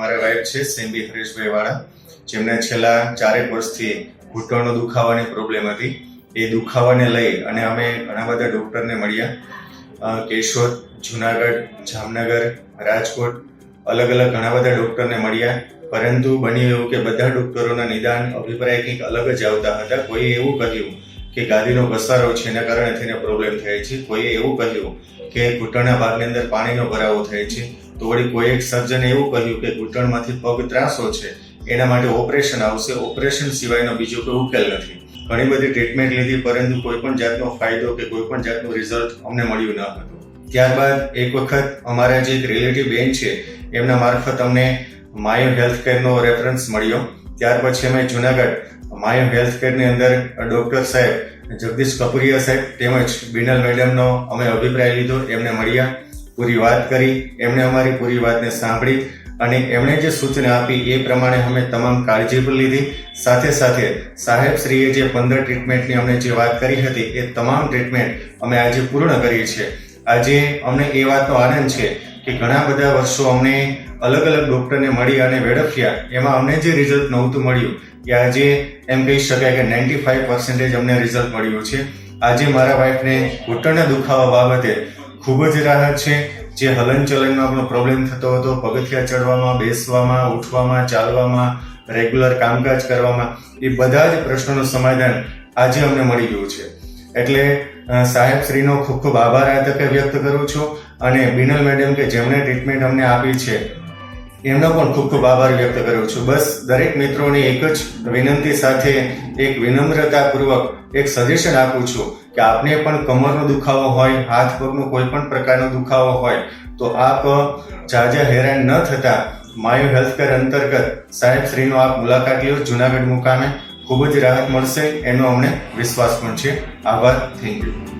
મારા વાઇફ છે, સેમ્બી હરેશભાઈ વાળા જેમને છેલ્લા ચારેક વર્ષથી ઘૂંટણનો દુખાવાની પ્રોબ્લેમ હતી. એ દુખાવાને લઈ અને અમે ઘણા બધા ડૉક્ટરને મળ્યા. કેશોદ, જુનાગઢ, જામનગર, રાજકોટ, અલગ અલગ ઘણા બધા ડૉક્ટરને મળ્યા. પરંતુ બન્યું એવું કે બધા ડૉક્ટરોના નિદાન, અભિપ્રાય કંઈક અલગ જ આવતા હતા. કોઈએ એવું કહ્યું કે ગાદીનો ઘસારો છે, એના કારણે થઈને પ્રોબ્લેમ થાય છે. કોઈએ એવું કહ્યું કે ઘૂંટણના ભાગની અંદર પાણીનો ભરાવો થાય છે. તો વળી કોઈ એક સર્જને એવું કહ્યું કે ઘૂંટણમાંથી પગ ત્રાસો છે, એના માટે ઓપરેશન આવશે, ઓપરેશન સિવાયનો બીજો કોઈ ઉકેલ નથી. ઘણી બધી ટ્રીટમેન્ટ લીધી, પરંતુ કોઈ પણ જાતનો ફાયદો કે કોઈ પણ જાતનું રિઝલ્ટ અમને મળ્યું ન હતું. ત્યારબાદ એક વખત અમારા જે એક રિલેટિવ બેન છે, એમના મારફત અમને માયો હેલ્થ કેરનો રેફરન્સ મળ્યો. ત્યાર પછી અમે જુનાગઢ માયો હેલ્થ કેરની અંદર ડોક્ટર સાહેબ જગદીશ કપુરિયા સાહેબ તેમજ બિનલ મેડમનો અમે અભિપ્રાય લીધો, એમને મળ્યા. પૂરી વાત કરી, એમણે અમારી પૂરી વાતને સાંભળી અને એમણે જે સૂચના આપી એ પ્રમાણે અમે તમામ કાળજી પણ લીધી. સાથે સાથે સાહેબશ્રીએ જે પંદર ટ્રીટમેન્ટની અમને જે વાત કરી હતી, એ તમામ ટ્રીટમેન્ટ અમે આજે પૂર્ણ કરી છે આજે અમને એ વાતનો આનંદ છે કે ઘણા બધા વર્ષો અમને અલગ અલગ ડૉક્ટરને મળી અને વેડફ્યા. એમાં અમને જે રિઝલ્ટ નહોતું મળ્યું એ આજે એમ કહી શકાય કે નાઇન્ટી ફાઇવ પર્સન્ટેજ અમને રિઝલ્ટ મળ્યું છે. આજે મારા વાઈફને ઘૂંટણના દુખાવા બાબતે ખૂબ જ રાહત છે. જે હલનચલનમાં આપણો પ્રોબ્લેમ થતો હતો, પગથિયા ચડવામાં, બેસવામાં, ઉઠવામાં, ચાલવામાં રેગ્યુલર કામકાજ કરવામાં, એ બધા જ પ્રશ્નોનું સમાધાન આજે અમને મળી ગયું છે. એટલે સાહેબ શ્રીનો ખૂબ ખૂબ આભાર આ તકે વ્યક્ત કરું છું અને બિનલ મેડમ કે જેમણે ટ્રીટમેન્ટ અમને આપી છે, એમનો પણ ખૂબ ખૂબ આભાર વ્યક્ત કરું છું. બસ, દરેક મિત્રોને એક જ વિનંતી સાથે, એક વિનમ્રતાપૂર્વક એક સજેશન આપું છું કે આપને પણ કમરનો દુખાવો હોય, હાથ પગનો કોઈ પણ પ્રકારનો દુખાવો હોય, તો આપ જાજા હેરાન ન થતા માયુ હેલ્થ કેર અંતર્ગત સાહેબ શ્રીનો આપ મુલાકાત લ્યો. જુનાગઢ મુકામે ખૂબ જ રાહત મળશે. એનો અમને વિશ્વાસ પણ છે. આભાર. Thank you.